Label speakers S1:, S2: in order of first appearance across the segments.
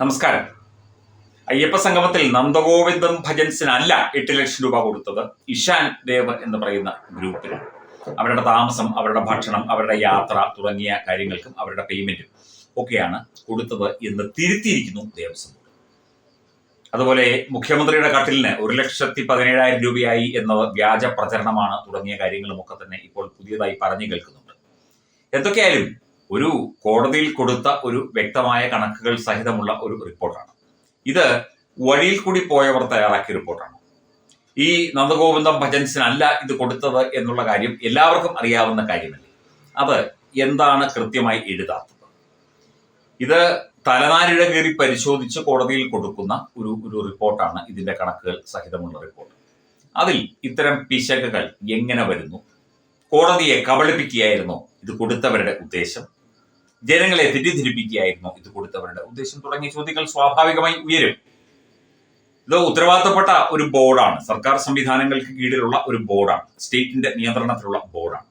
S1: നമസ്കാരം. അയ്യപ്പ സംഗമത്തിൽ നന്ദഗോവിന്ദം ഭജൻസിനല്ല എട്ട് ലക്ഷം രൂപ കൊടുത്തത് ഇഷാൻ ദേവ് എന്ന് പറയുന്ന ഗ്രൂപ്പിന് അവരുടെ താമസം അവരുടെ ഭക്ഷണം അവരുടെ യാത്ര തുടങ്ങിയ കാര്യങ്ങൾക്കും അവരുടെ പേയ്മെന്റും ഒക്കെയാണ് കൊടുത്തത് എന്ന് തിരുത്തിയിരിക്കുന്നു ദേവസ്വം അതുപോലെ മുഖ്യമന്ത്രിയുടെ കട്ടിലിന് ഒരു ലക്ഷത്തി പതിനേഴായിരം രൂപയായി എന്ന വ്യാജ പ്രചരണമാണ് തുടങ്ങിയ കാര്യങ്ങളുമൊക്കെ തന്നെ ഇപ്പോൾ പുതിയതായി പറഞ്ഞു കേൾക്കുന്നുണ്ട്. എന്തൊക്കെയായാലും ഒരു കോടതിയിൽ കൊടുത്ത ഒരു വ്യക്തമായ കണക്കുകൾ സഹിതമുള്ള ഒരു റിപ്പോർട്ടാണ്. ഇത് വഴിയിൽ കൂടി പോയവർ തയ്യാറാക്കിയ റിപ്പോർട്ടാണ്. ഈ നന്ദഗോവിന്ദം ഭജൻസിനല്ല ഇത് കൊടുത്തത് എന്നുള്ള കാര്യം എല്ലാവർക്കും അറിയാവുന്ന കാര്യമല്ലേ? അത് എന്താണ് കൃത്യമായി എഴുതാത്തത്? ഇത് തലനാരിഴ കയറി പരിശോധിച്ച് കോടതിയിൽ കൊടുക്കുന്ന ഒരു ഒരു റിപ്പോർട്ടാണ് ഇതിന്റെ കണക്കുകൾ സഹിതമുള്ള റിപ്പോർട്ട്. അതിൽ ഇത്തരം പിശകുകൾ എങ്ങനെ വരുന്നു? കോടതിയെ കബളിപ്പിക്കുകയായിരുന്നു ഇത് കൊടുത്തവരുടെ ഉദ്ദേശം. ജനങ്ങളെ തെറ്റിദ്ധരിപ്പിക്കുകയായിരുന്നു ഇത് കൊടുത്തവരുടെ ഉദ്ദേശം. തുടങ്ങിയ ചോദ്യങ്ങൾ സ്വാഭാവികമായി ഉയരും. ഇത് ഉത്തരവാദിത്തപ്പെട്ട ഒരു ബോർഡാണ്. സർക്കാർ സംവിധാനങ്ങൾക്ക് കീഴിലുള്ള ഒരു ബോർഡാണ്. സ്റ്റേറ്റിന്റെ നിയന്ത്രണത്തിലുള്ള ബോർഡാണ്.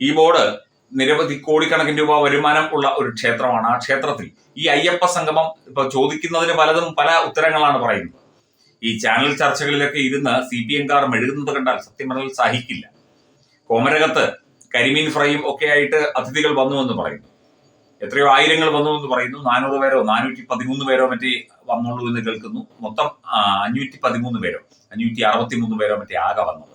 S1: ഈ ബോർഡ് നിരവധി കോടിക്കണക്കിന് രൂപ വരുമാനം ഉള്ള ഒരു ക്ഷേത്രമാണ്. ആ ക്ഷേത്രത്തിൽ ഈ അയ്യപ്പ സംഗമം ഇപ്പൊ ചോദിക്കുന്നതിന് പലതും പല ഉത്തരങ്ങളാണ് പറയുന്നത്. ഈ ചാനൽ ചർച്ചകളിലൊക്കെ ഇരുന്ന് സി പി എംകാർ മെഴുകുന്നത് കണ്ടാൽ സത്യം പറഞ്ഞാൽ സഹിക്കില്ല. കോമരകത്ത് കരിമീൻ ഫ്രൈയും ഒക്കെ ആയിട്ട് അതിഥികൾ വന്നു എന്ന് പറയുന്നു. എത്രയോ ആയിരങ്ങൾ വന്നു എന്ന് പറയുന്നു. നാനൂറ് പേരോ നാനൂറ്റി പതിമൂന്ന് പേരോ മറ്റേ വന്നുള്ളൂ എന്ന് കേൾക്കുന്നു. മൊത്തം അഞ്ഞൂറ്റി പതിമൂന്ന് പേരോ അഞ്ഞൂറ്റി അറുപത്തി മൂന്ന് പേരോ മറ്റേ ആകെ വന്നത്.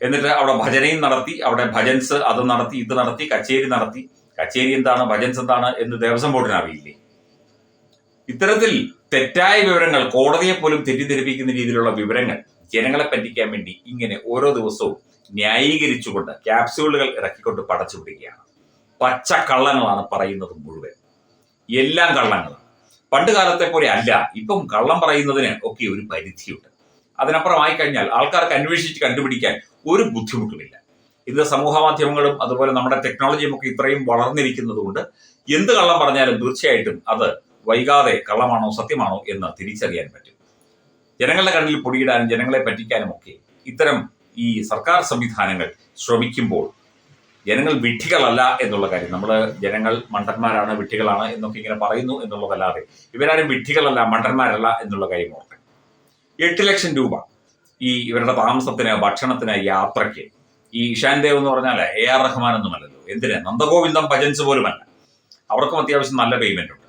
S1: എന്നിട്ട് അവിടെ ഭജനയും നടത്തി അവിടെ ഭജൻസ് അത് നടത്തി ഇത് നടത്തി കച്ചേരി നടത്തി. കച്ചേരി എന്താണ് ഭജൻസ് എന്താണ് എന്ന് ദേവസ്വം ബോർഡിന് അറിയില്ലേ? ഇത്തരത്തിൽ തെറ്റായ വിവരങ്ങൾ കോടതിയെ പോലും തെറ്റിദ്ധരിപ്പിക്കുന്ന രീതിയിലുള്ള വിവരങ്ങൾ ജനങ്ങളെ പറ്റിക്കാൻ വേണ്ടി ഇങ്ങനെ ഓരോ ദിവസവും ന്യായീകരിച്ചുകൊണ്ട് ക്യാപ്സ്യൂളുകൾ ഇറക്കിക്കൊണ്ട് പടച്ചു പച്ച കള്ളങ്ങളാണ് പറയുന്നത് മുഴുവൻ. എല്ലാം കള്ളങ്ങളാണ് പണ്ട് കാലത്തെ പോലെ അല്ല. ഇപ്പം കള്ളം പറയുന്നതിന് ഒക്കെ ഒരു പരിധിയുണ്ട്. അതിനപ്പുറമായി കഴിഞ്ഞാൽ ആൾക്കാർക്ക് അന്വേഷിച്ച് കണ്ടുപിടിക്കാൻ ഒരു ബുദ്ധിമുട്ടുമില്ല. ഇന്ന് സമൂഹ മാധ്യമങ്ങളും അതുപോലെ നമ്മുടെ ടെക്നോളജിയും ഒക്കെ ഇത്രയും വളർന്നിരിക്കുന്നത് കൊണ്ട് എന്ത് കള്ളം പറഞ്ഞാലും തീർച്ചയായിട്ടും അത് വൈകാതെ കള്ളമാണോ സത്യമാണോ എന്ന് തിരിച്ചറിയാൻ പറ്റും. ജനങ്ങളുടെ കണ്ണിൽ പൊടിയിടാനും ജനങ്ങളെ പറ്റിക്കാനും ഒക്കെ ഇത്തരം ഈ സർക്കാർ സംവിധാനങ്ങൾ ശ്രമിക്കുമ്പോൾ ജനങ്ങൾ വിഡ്ഢികളല്ല എന്നുള്ള കാര്യം. നമ്മൾ ജനങ്ങൾ മണ്ടന്മാരാണ് വിഡ്ഢികളാണ് എന്നൊക്കെ ഇങ്ങനെ പറയുന്നു എന്നുള്ളതല്ലാതെ ഇവരാരും വിഡ്ഢികളല്ല മണ്ടന്മാരല്ല എന്നുള്ള കാര്യം ഓർക്കണം എട്ട് ലക്ഷം രൂപ ഈ ഇവരുടെ താമസത്തിന് ഭക്ഷണത്തിന് യാത്രയ്ക്ക്. ഈ ഇഷാൻ ദേവ് എന്ന് പറഞ്ഞാൽ എ ആർ റഹ്മാൻ ഒന്നുമല്ലല്ലോ എന്തിന്? നന്ദഗോവിന്ദം ഭജൻസ് പോലുമല്ല. അവർക്കും അത്യാവശ്യം നല്ല പേയ്മെന്റ് ഉണ്ട്.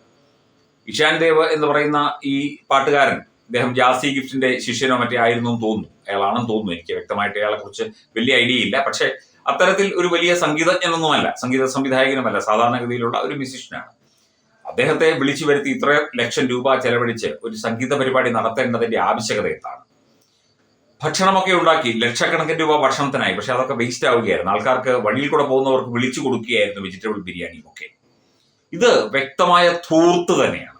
S1: ഇഷാൻ ദേവ് എന്ന് പറയുന്ന ഈ പാട്ടുകാരൻ അദ്ദേഹം ജാസി ഗിഫ്റ്റിന്റെ ശിഷ്യനോ മറ്റേ ആയിരുന്നു എന്ന് തോന്നുന്നു. അയാളാണെന്ന് തോന്നുന്നു. എനിക്ക് വ്യക്തമായിട്ട് അയാളെ കുറിച്ച് വലിയ ഐഡിയ ഇല്ല. പക്ഷെ അത്തരത്തിൽ ഒരു വലിയ സംഗീതജ്ഞനൊന്നുമല്ല സംഗീത സംവിധായകനുമല്ല സാധാരണഗതിയിലുള്ള ഒരു മ്യൂസിഷ്യനാണ് അദ്ദേഹത്തെ വിളിച്ചു വരുത്തി ഇത്ര ലക്ഷം രൂപ ചെലവഴിച്ച് ഒരു സംഗീത പരിപാടി നടത്തേണ്ടതിന്റെ ആവശ്യകത എന്താണ് ഭക്ഷണമൊക്കെ ഉണ്ടാക്കി ലക്ഷക്കണക്കിന് രൂപ ഭക്ഷണത്തിനായി പക്ഷെ അതൊക്കെ വേസ്റ്റ് ആവുകയായിരുന്നു. ആൾക്കാർക്ക് വഴിയിൽ കൂടെ പോകുന്നവർക്ക് വിളിച്ചു കൊടുക്കുകയായിരുന്നു വെജിറ്റബിൾ ബിരിയാണിയും ഒക്കെ. ഇത് വ്യക്തമായ ധൂർത്ത് തന്നെയാണ്.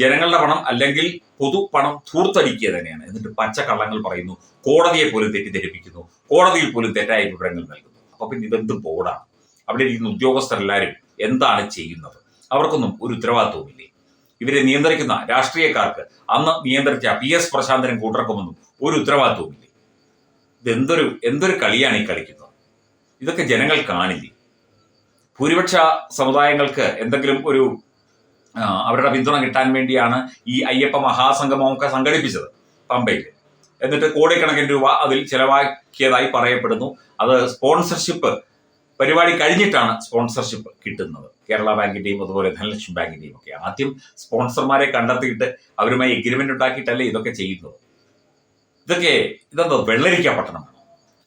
S1: ജനങ്ങളുടെ പണം അല്ലെങ്കിൽ പൊതു പണം ധൂർത്തടിക്കുക തന്നെയാണ്. എന്നിട്ട് പച്ചക്കള്ളങ്ങൾ പറയുന്നു കോടതിയെ പോലും തെറ്റിദ്ധരിപ്പിക്കുന്നു കോടതിയിൽ പോലും തെറ്റായ വിവരങ്ങൾ നൽകുന്നു. അപ്പൊ പിന്നെ ഇതെന്ത് ബോർഡാണ് അവിടെ ഇരിക്കുന്ന ഉദ്യോഗസ്ഥരെല്ലാവരും എന്താണ് ചെയ്യുന്നത്? അവർക്കൊന്നും ഒരു ഉത്തരവാദിത്വമില്ലേ ഇവരെ നിയന്ത്രിക്കുന്ന രാഷ്ട്രീയക്കാർക്ക് അന്ന് നിയന്ത്രിച്ച പി എസ് പ്രശാന്തനും കൂട്ടർക്കുമൊന്നും ഒരു ഉത്തരവാദിത്വമില്ലേ ഇതെന്തൊരു എന്തൊരു കളിയാണ് ഈ കളിക്കുന്നത്? ഇതൊക്കെ ജനങ്ങൾ കാണില്ലേ? ഭൂരിപക്ഷ സമുദായങ്ങൾക്ക് എന്തെങ്കിലും ഒരു അവരുടെ പിന്തുണ കിട്ടാൻ വേണ്ടിയാണ് ഈ അയ്യപ്പ മഹാസംഗമമൊക്കെ സംഘടിപ്പിച്ചത് പമ്പയിൽ എന്നിട്ട് കോടിക്കണക്കിന് രൂപ അതിൽ ചെലവാക്കിയതായി പറയപ്പെടുന്നു. അത് സ്പോൺസർഷിപ്പ് പരിപാടി കഴിഞ്ഞിട്ടാണ് സ്പോൺസർഷിപ്പ് കിട്ടുന്നത്. കേരള ബാങ്കിന്റെയും അതുപോലെ ധനലക്ഷ്മി ബാങ്കിന്റെയും ഒക്കെ. ആദ്യം സ്പോൺസർമാരെ കണ്ടെത്തിയിട്ട് അവരുമായി എഗ്രിമെന്റ് ഉണ്ടാക്കിയിട്ടല്ലേ ഇതൊക്കെ ചെയ്യുന്നത്. ഇതൊക്കെ ഇതെന്തോ വെള്ളരിക്ക പട്ടണമാണ്.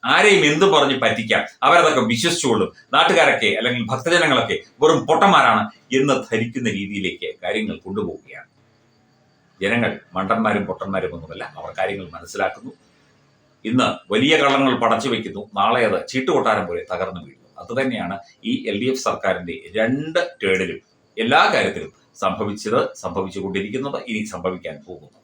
S1: ആരെയും എന്ത് പറഞ്ഞ് പറ്റിക്കാം? അവരതൊക്കെ വിശ്വസിച്ചുകൊള്ളും നാട്ടുകാരൊക്കെ അല്ലെങ്കിൽ ഭക്തജനങ്ങളൊക്കെ വെറും പൊട്ടന്മാരാണ് എന്ന് ധരിക്കുന്ന രീതിയിലേക്ക് കാര്യങ്ങൾ കൊണ്ടുപോവുകയാണ്. ജനങ്ങൾ മണ്ടന്മാരും പൊട്ടന്മാരും ഒന്നുമല്ല അവർ കാര്യങ്ങൾ മനസ്സിലാക്കുന്നു. ഇന്ന് വലിയ കള്ളങ്ങൾ പടച്ചു വെക്കുന്നു. നാളെ അത് ചീട്ടുകൊട്ടാരം പോലെ തകർന്നു വീഴുന്നു. അതുതന്നെയാണ് ഈ എൽ ഡി എഫ് സർക്കാരിന്റെ രണ്ട് ടേണിലും എല്ലാ കാര്യത്തിലും സംഭവിച്ചത് സംഭവിച്ചുകൊണ്ടിരിക്കുന്നത് ഇനി സംഭവിക്കാൻ പോകുന്നു